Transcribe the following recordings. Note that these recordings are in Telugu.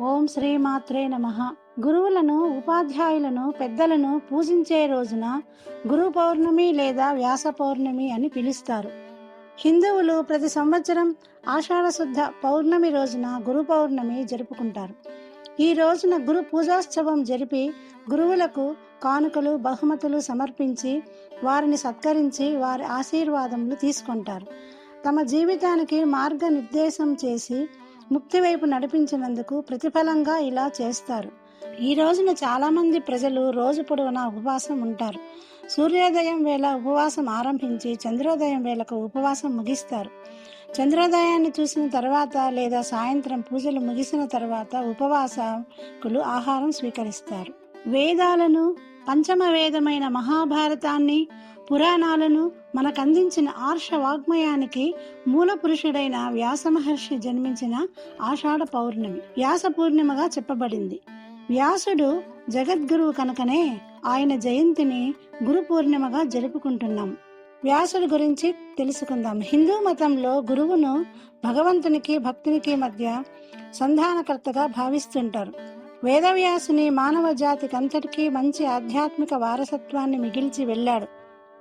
ఓం శ్రీ మాత్రే నమ. గురువులను ఉపాధ్యాయులను పెద్దలను పూజించే రోజున గురు పౌర్ణమి లేదా వ్యాస పౌర్ణమి అని పిలుస్తారు. హిందువులు ప్రతి సంవత్సరం ఆషాఢ శుద్ధ పౌర్ణమి రోజున గురు పౌర్ణమి జరుపుకుంటారు. ఈ రోజున గురు పూజోత్సవం జరిపి గురువులకు కానుకలు బహుమతులు సమర్పించి వారిని సత్కరించి వారి ఆశీర్వాదములు తీసుకుంటారు. తమ జీవితానికి మార్గనిర్దేశం చేసి ముక్తి వైపు నడిపించినందుకు ప్రతిఫలంగా ఇలా చేస్తారు. ఈ రోజున చాలామంది ప్రజలు రోజు పొడవునా ఉపవాసం ఉంటారు. సూర్యోదయం వేళ ఉపవాసం ఆరంభించి చంద్రోదయం వేళకు ఉపవాసం ముగిస్తారు. చంద్రోదయాన్ని చూసిన తర్వాత లేదా సాయంత్రం పూజలు ముగిసిన తర్వాత ఉపవాసకులు ఆహారం స్వీకరిస్తారు. వేదాలను పంచమ వేదమైన మహాభారతాన్ని పురాణాలను మనకందించిన ఆర్ష వాగ్మయానికి మూల పురుషుడైన వ్యాస మహర్షి జన్మించిన ఆషాఢ పౌర్ణమి వ్యాస పూర్ణిమగా చెప్పబడింది. వ్యాసుడు జగద్గురువు కనుకనే ఆయన జయంతిని గురు పూర్ణిమగా జరుపుకుంటున్నాం. వ్యాసుడి గురించి తెలుసుకుందాం. హిందూ మతంలో గురువును భగవంతునికి భక్తునికి మధ్య సంధానకర్తగా భావిస్తుంటారు. వేదవ్యాసుని మానవ జాతికంతటికీ మంచి ఆధ్యాత్మిక వారసత్వాన్ని మిగిల్చి వెళ్ళాడు.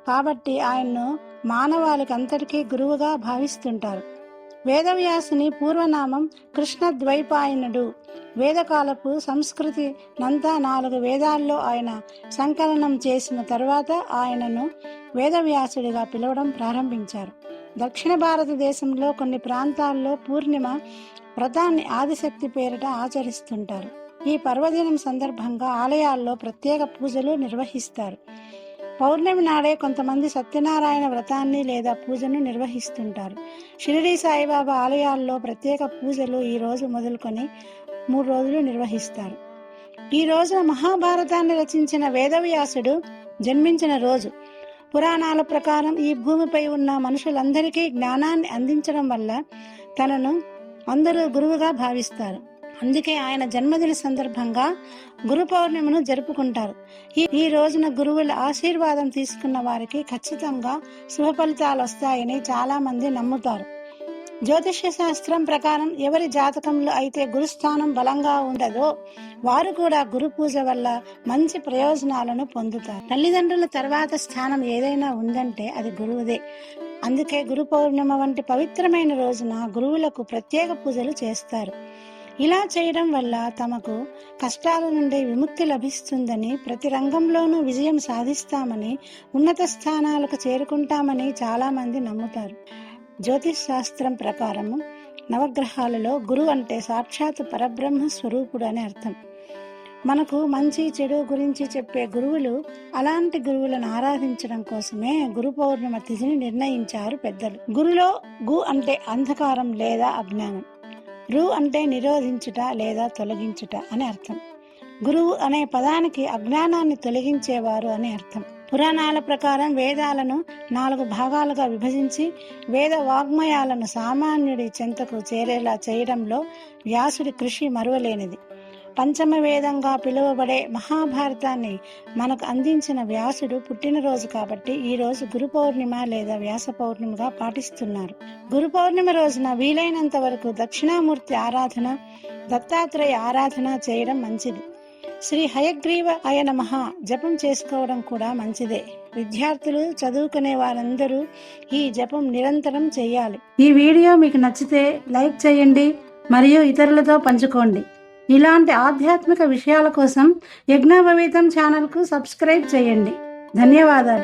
కాబట్టి ఆయన్ను మానవాళికంతటికీ గురువుగా భావిస్తుంటారు. వేదవ్యాసుని పూర్వనామం కృష్ణ ద్వైపాయనుడు వేదకాలపు సంస్కృతి నంతా నాలుగు వేదాల్లో ఆయన సంకలనం చేసిన తర్వాత ఆయనను వేదవ్యాసుడిగా పిలవడం ప్రారంభించారు. దక్షిణ భారతదేశంలో కొన్ని ప్రాంతాల్లో పూర్ణిమ వ్రతాన్ని ఆదిశక్తి పేరిట ఆచరిస్తుంటారు. ఈ పర్వదినం సందర్భంగా ఆలయాల్లో ప్రత్యేక పూజలు నిర్వహిస్తారు. పౌర్ణమి నాడే కొంతమంది సత్యనారాయణ వ్రతాన్ని లేదా పూజను నిర్వహిస్తుంటారు. షిరిడి సాయిబాబా ఆలయాల్లో ప్రత్యేక పూజలు ఈ రోజు మొదలుకొని మూడు రోజులు నిర్వహిస్తారు. ఈ రోజున మహాభారతాన్ని రచించిన వేదవ్యాసుడు జన్మించిన రోజు. పురాణాల ప్రకారం ఈ భూమిపై ఉన్న మనుషులందరికీ జ్ఞానాన్ని అందించడం వల్ల తనను అందరూ గురువుగా భావిస్తారు. అందుకే ఆయన జన్మదిన సందర్భంగా గురు పౌర్ణిమను జరుపుకుంటారు. ఈ ఈ రోజున గురువుల ఆశీర్వాదం తీసుకున్న వారికి ఖచ్చితంగా శుభ ఫలితాలు వస్తాయని చాలా మంది నమ్ముతారు. జ్యోతిష్య శాస్త్రం ప్రకారం ఎవరి జాతకంలో అయితే గురుస్థానం బలంగా ఉండదో వారు కూడా గురు పూజ వల్ల మంచి ప్రయోజనాలను పొందుతారు. తల్లిదండ్రుల తర్వాత స్థానం ఏదైనా ఉందంటే అది గురువుదే. అందుకే గురు పౌర్ణిమ వంటి పవిత్రమైన రోజున గురువులకు ప్రత్యేక పూజలు చేస్తారు. ఇలా చేయడం వల్ల తమకు కష్టాల నుండి విముక్తి లభిస్తుందని ప్రతి రంగంలోనూ విజయం సాధిస్తామని ఉన్నత స్థానాలకు చేరుకుంటామని చాలా మంది నమ్ముతారు. జ్యోతిష్ శాస్త్రం ప్రకారము నవగ్రహాలలో గురువు అంటే సాక్షాత్ పరబ్రహ్మ స్వరూపుడు అని అర్థం. మనకు మంచి చెడు గురించి చెప్పే గురువులు అలాంటి గురువులను ఆరాధించడం కోసమే గురు పౌర్ణిమ తిథిని నిర్ణయించారు పెద్దలు. గురులో గు అంటే అంధకారం లేదా అజ్ఞానం. రు అంటే నిరోధించుట లేదా తొలగించుట అని అర్థం. గురువు అనే పదానికి అజ్ఞానాన్ని తొలగించేవారు అని అర్థం. పురాణాల ప్రకారం వేదాలను నాలుగు భాగాలుగా విభజించి వేద వాగ్మయాలను సామాన్యుడి చెంతకు చేరేలా చేయడంలో వ్యాసుడి కృషి మరువలేనిది. పంచమ వేదంగా పిలువబడే మహాభారతాన్ని మనకు అందించిన వ్యాసుడు పుట్టినరోజు కాబట్టి ఈ రోజు గురు పౌర్ణిమ లేదా వ్యాస పౌర్ణిమగా పాటిస్తున్నారు. గురు పౌర్ణిమ రోజున వీలైనంత వరకు దక్షిణామూర్తి ఆరాధన దత్తాత్రేయ ఆరాధన చేయడం మంచిది. శ్రీ హయగ్రీవ అయన మహా జపం చేసుకోవడం కూడా మంచిదే. విద్యార్థులు చదువుకునే వారందరూ ఈ జపం నిరంతరం చేయాలి. ఈ వీడియో మీకు నచ్చితే లైక్ చేయండి మరియు ఇతరులతో పంచుకోండి. ఇలాంటి ఆధ్యాత్మిక విషయాల కోసం యజ్ఞభవితం ఛానల్కు సబ్స్క్రైబ్ చేయండి. ధన్యవాదాలు.